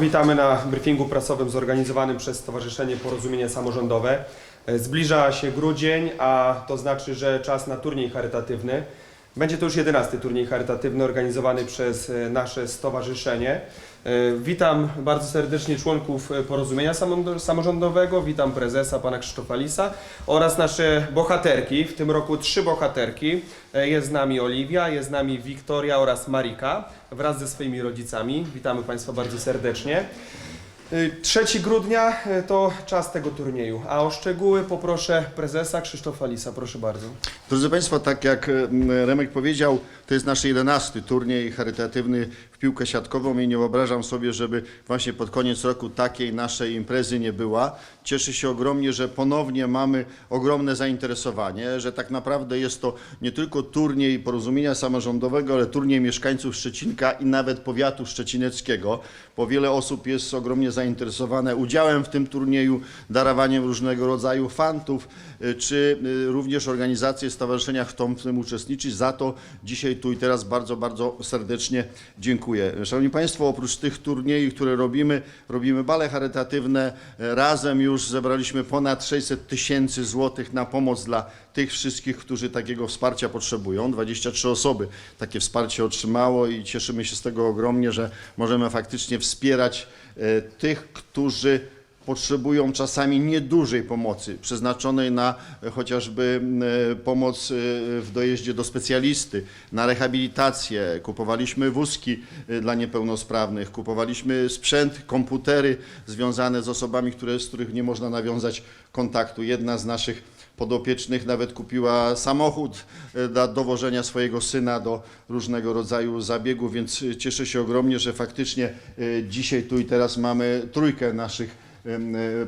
Witamy na briefingu prasowym zorganizowanym przez Stowarzyszenie Porozumienie Samorządowe. E, Zbliża się grudzień, a to znaczy, że czas na turniej charytatywny. Będzie to już jedenasty turniej charytatywny organizowany przez e, nasze stowarzyszenie. E, Witam bardzo serdecznie członków Porozumienia Samorząd- Samorządowego, witam prezesa pana Krzysztofa Lisa oraz nasze bohaterki, w tym roku trzy bohaterki. E, Jest z nami Oliwia, jest z nami Wiktoria oraz Marika wraz ze swoimi rodzicami. Witamy Państwa bardzo serdecznie. Y, 3 grudnia y, to czas tego turnieju, a o szczegóły poproszę prezesa Krzysztofa Lisa, proszę bardzo. Drodzy Państwo, tak jak em, Remek powiedział, to jest nasz jedenasty turniej charytatywny w piłkę siatkową i nie wyobrażam sobie, żeby właśnie pod koniec roku takiej naszej imprezy nie była. Cieszę się ogromnie, że ponownie mamy ogromne zainteresowanie, że tak naprawdę jest to nie tylko turniej porozumienia samorządowego, ale turniej mieszkańców Szczecinka i nawet powiatu szczecineckiego, bo wiele osób jest ogromnie zainteresowane udziałem w tym turnieju, darowaniem różnego rodzaju fantów, y, czy y, również organizacje stowarzyszenia chcą w tym uczestniczyć. Za to dzisiaj tu i teraz bardzo, bardzo serdecznie dziękuję. Szanowni Państwo, oprócz tych turniejów, które robimy, robimy bale charytatywne. Razem już zebraliśmy ponad 600 tysięcy złotych na pomoc dla tych wszystkich, którzy takiego wsparcia potrzebują. 23 osoby takie wsparcie otrzymało i cieszymy się z tego ogromnie, że możemy faktycznie wspierać e, tych, którzy potrzebują czasami niedużej pomocy, przeznaczonej na e, chociażby e, pomoc e, w dojeździe do specjalisty, na rehabilitację. Kupowaliśmy wózki dla niepełnosprawnych, kupowaliśmy sprzęt, komputery związane z osobami, które, z których nie można nawiązać kontaktu. Jedna z naszych podopiecznych nawet kupiła samochód dla dowożenia swojego syna do różnego rodzaju zabiegów, więc cieszę się ogromnie, że faktycznie dzisiaj tu i teraz mamy trójkę naszych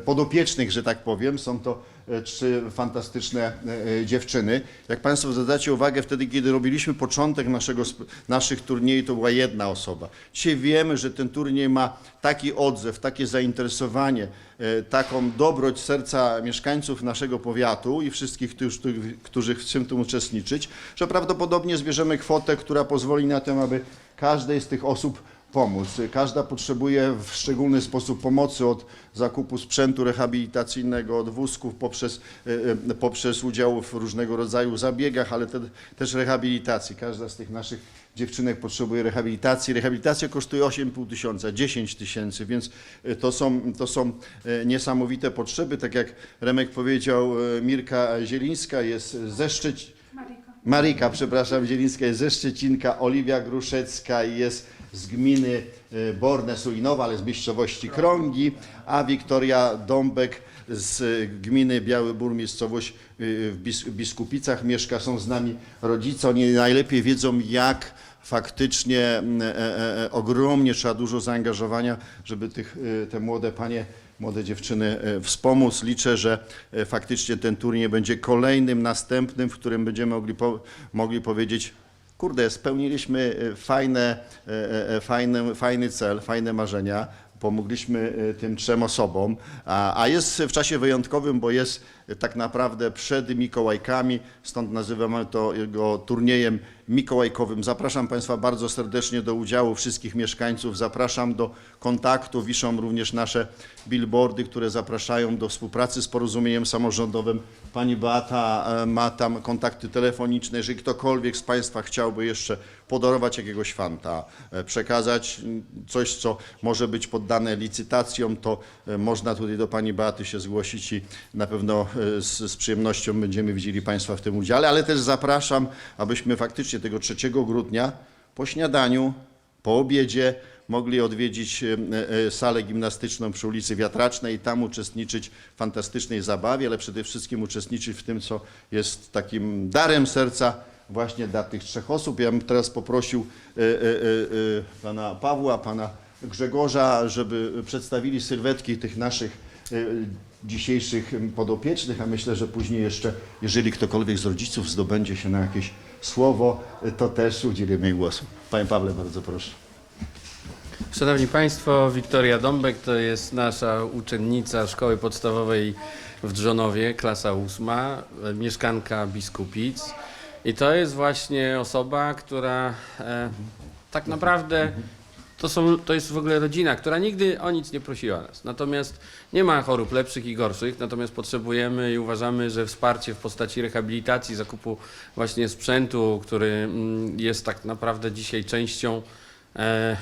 podopiecznych, że tak powiem. Są to e, trzy fantastyczne e, e, dziewczyny. Jak Państwo zwracacie uwagę, wtedy, kiedy robiliśmy początek naszego, naszych turniejów, to była jedna osoba. Dzisiaj wiemy, że ten turniej ma taki odzew, takie zainteresowanie, e, taką dobroć serca mieszkańców naszego powiatu i wszystkich, którzy, którzy chcą w tym uczestniczyć, że prawdopodobnie zbierzemy kwotę, która pozwoli na to, aby każdej z tych osób pomóc. Każda potrzebuje w szczególny sposób pomocy od zakupu sprzętu rehabilitacyjnego, od wózków, poprzez, e, e, poprzez udział w różnego rodzaju zabiegach, ale te, też rehabilitacji. Każda z tych naszych dziewczynek potrzebuje rehabilitacji. Rehabilitacja kosztuje 8,5 tysiąca, 10 tysięcy, więc e, to są, to są niesamowite potrzeby. Tak jak Remek powiedział, Mirka Zielińska jest ze Szczecin. Marika, przepraszam, Zielińska jest ze Szczecinka, Oliwia Gruszecka jest z gminy e, Borne Sulinowa, ale z miejscowości Krągi, a Wiktoria Dąbek z e, gminy Biały Bór, miejscowość e, w Bis- Biskupicach mieszka, są z nami rodzice, oni najlepiej wiedzą jak faktycznie mm, e, e, e, ogromnie trzeba dużo zaangażowania, żeby tych, e, te młode panie młode dziewczyny e, wspomóc. Liczę, że e, faktycznie ten turniej będzie kolejnym, następnym, w którym będziemy mogli, po, mogli powiedzieć, kurde, spełniliśmy e, fajne, e, e, fajny, fajny cel, fajne marzenia, pomogliśmy tym trzem osobom, a, a jest w czasie wyjątkowym, bo jest tak naprawdę przed Mikołajkami, stąd nazywamy to go turniejem mikołajkowym. Zapraszam Państwa bardzo serdecznie do udziału wszystkich mieszkańców, zapraszam do kontaktu, wiszą również nasze billboardy, które zapraszają do współpracy z porozumieniem samorządowym. Pani Beata e, ma tam kontakty telefoniczne, jeżeli ktokolwiek z Państwa chciałby jeszcze podarować jakiegoś fanta, e, przekazać coś, co może być poddane licytacjom, to e, można tutaj do Pani Beaty się zgłosić i na pewno z, z przyjemnością będziemy widzieli Państwa w tym udziale, ale też zapraszam, abyśmy faktycznie tego 3 grudnia po śniadaniu, po obiedzie mogli odwiedzić e, e, salę gimnastyczną przy ulicy Wiatracznej i tam uczestniczyć w fantastycznej zabawie, ale przede wszystkim uczestniczyć w tym, co jest takim darem serca właśnie dla tych trzech osób. Ja bym teraz poprosił e, e, e, e, pana Pawła, pana Grzegorza, żeby przedstawili sylwetki tych naszych e, dzisiejszych podopiecznych, a myślę, że później jeszcze, jeżeli ktokolwiek z rodziców zdobędzie się na jakieś słowo, to też udzielimy głosu. Panie Pawle, bardzo proszę. Szanowni Państwo, Wiktoria Dąbek to jest nasza uczennica szkoły podstawowej w Drzonowie, klasa ósma, mieszkanka Biskupic. I to jest właśnie osoba, która e, tak naprawdę to, są, to jest w ogóle rodzina, która nigdy o nic nie prosiła nas. Natomiast nie ma chorób lepszych i gorszych, natomiast potrzebujemy i uważamy, że wsparcie w postaci rehabilitacji, zakupu właśnie sprzętu, który mm, jest tak naprawdę dzisiaj częścią e,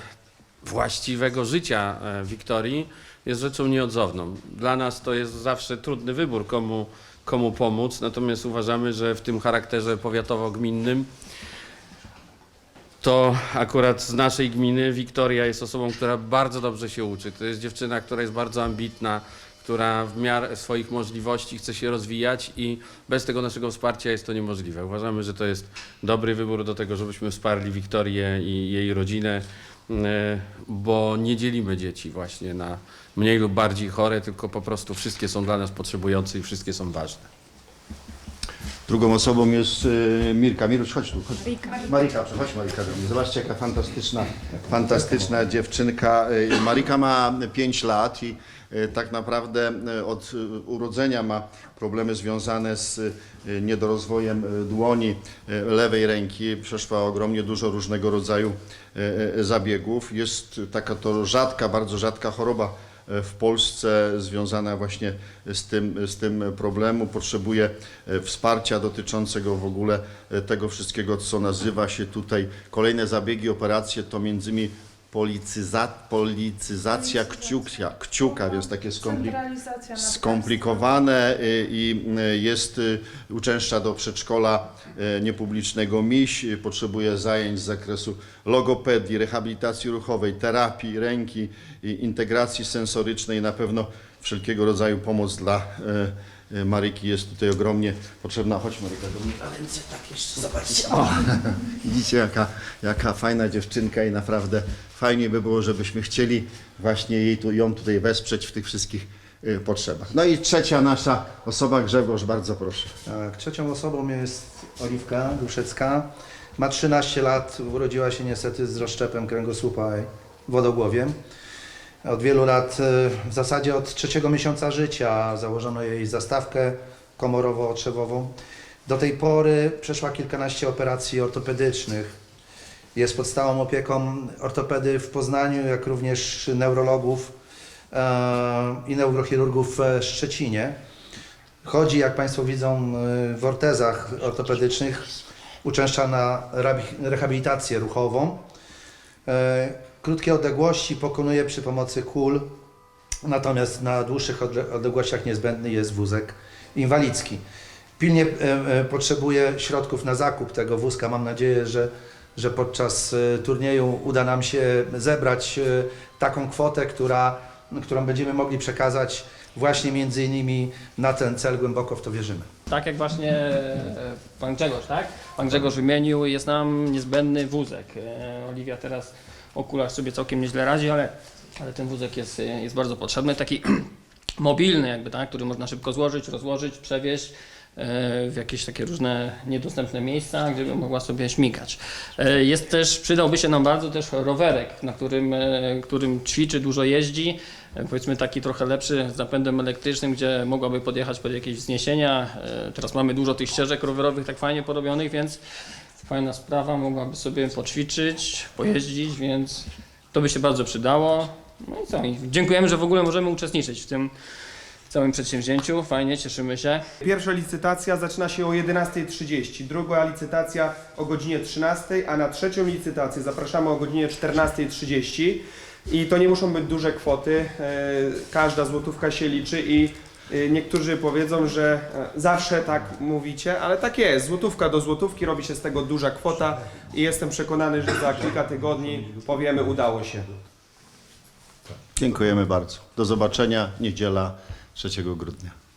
właściwego życia e, Wiktorii, jest rzeczą nieodzowną. Dla nas to jest zawsze trudny wybór, komu, komu pomóc, natomiast uważamy, że w tym charakterze powiatowo-gminnym to akurat z naszej gminy Wiktoria jest osobą, która bardzo dobrze się uczy. To jest dziewczyna, która jest bardzo ambitna, która w miarę swoich możliwości chce się rozwijać i bez tego naszego wsparcia jest to niemożliwe. Uważamy, że to jest dobry wybór do tego, żebyśmy wsparli Wiktorię i jej rodzinę, e, bo nie dzielimy dzieci właśnie na mniej lub bardziej chore, tylko po prostu wszystkie są dla nas potrzebujące i wszystkie są ważne. Drugą osobą jest y, Mirka. Miruś, chodź tu. Chodź. Marika, chodź Marika do mnie. Zobaczcie, jaka fantastyczna, fantastyczna dziewczynka. Y, Marika ma 5 lat i y, tak naprawdę y, od y, urodzenia ma problemy związane z y, niedorozwojem y, dłoni y, lewej ręki. Przeszła ogromnie dużo różnego rodzaju y, y, zabiegów. Jest taka to rzadka, bardzo rzadka choroba w Polsce związana właśnie z tym, z tym problemu. Potrzebuje e, wsparcia dotyczącego w ogóle e, tego wszystkiego, co nazywa się tutaj kolejne zabiegi, operacje, to między innymi policyza, policyzacja kciuka, kciuka, więc takie Centralizacja na skomplikowane y, i y, jest y, uczęszcza do przedszkola y, niepublicznego MIŚ, y, potrzebuje zajęć z zakresu logopedii, rehabilitacji ruchowej, terapii ręki, i integracji sensorycznej, na pewno wszelkiego rodzaju pomoc dla y, Maryki jest tutaj ogromnie potrzebna. Chodź Maryka do mnie. A ręce tak jeszcze, zobaczcie. O, widzicie jaka, jaka fajna dziewczynka i naprawdę fajnie by było, żebyśmy chcieli właśnie jej tu, ją tutaj wesprzeć w tych wszystkich y, potrzebach. No i trzecia nasza osoba, Grzegorz, bardzo proszę. Tak, trzecią osobą jest Oliwka Duszecka. Ma 13 lat, urodziła się niestety z rozszczepem kręgosłupa i wodogłowiem. Od wielu lat, e, w zasadzie od trzeciego miesiąca życia założono jej zastawkę komorowo-otrzewową. Do tej pory przeszła kilkanaście operacji ortopedycznych. Jest pod stałą opieką ortopedy w Poznaniu, jak również neurologów e, i neurochirurgów w Szczecinie. Chodzi, jak Państwo widzą, y, w ortezach ortopedycznych, uczęszcza na rehabilitację ruchową. Krótkie odległości pokonuje przy pomocy kul, natomiast na dłuższych odle- odległościach niezbędny jest wózek inwalidzki. Pilnie e, e, potrzebuje środków na zakup tego wózka. Mam nadzieję, że, że podczas e, turnieju uda nam się zebrać taką kwotę, która, którą będziemy mogli przekazać właśnie między innymi na ten cel, głęboko w to wierzymy. Tak jak właśnie pan Grzegorz, tak? Pan Grzegorz wymienił, jest nam niezbędny wózek. Oliwia teraz o kulach sobie całkiem nieźle radzi, ale, ale ten wózek jest, e, jest bardzo potrzebny, taki mobilny jakby, tak? Który można szybko złożyć, rozłożyć, przewieźć e, w jakieś takie różne niedostępne miejsca, gdzie by mogła sobie śmigać. E, Jest też, przydałby się nam bardzo też rowerek, na którym, e, którym ćwiczy, dużo jeździ, powiedzmy taki trochę lepszy z napędem elektrycznym, gdzie mogłaby podjechać pod jakieś wzniesienia. Teraz mamy dużo tych ścieżek rowerowych tak fajnie porobionych, więc fajna sprawa, mogłaby sobie poćwiczyć, pojeździć, więc to by się bardzo przydało. No i co, dziękujemy, że w ogóle możemy uczestniczyć w tym całym przedsięwzięciu, fajnie, cieszymy się. Pierwsza licytacja zaczyna się o 11.30, druga licytacja o godzinie 13.00, a na trzecią licytację zapraszamy o godzinie 14.30. I to nie muszą być duże kwoty, e, każda złotówka się liczy i niektórzy powiedzą, że e, zawsze tak mówicie, ale tak jest, złotówka do złotówki robi się z tego duża kwota i jestem przekonany, że za kilka tygodni powiemy udało się. Dziękujemy bardzo. Do zobaczenia niedziela 3 grudnia.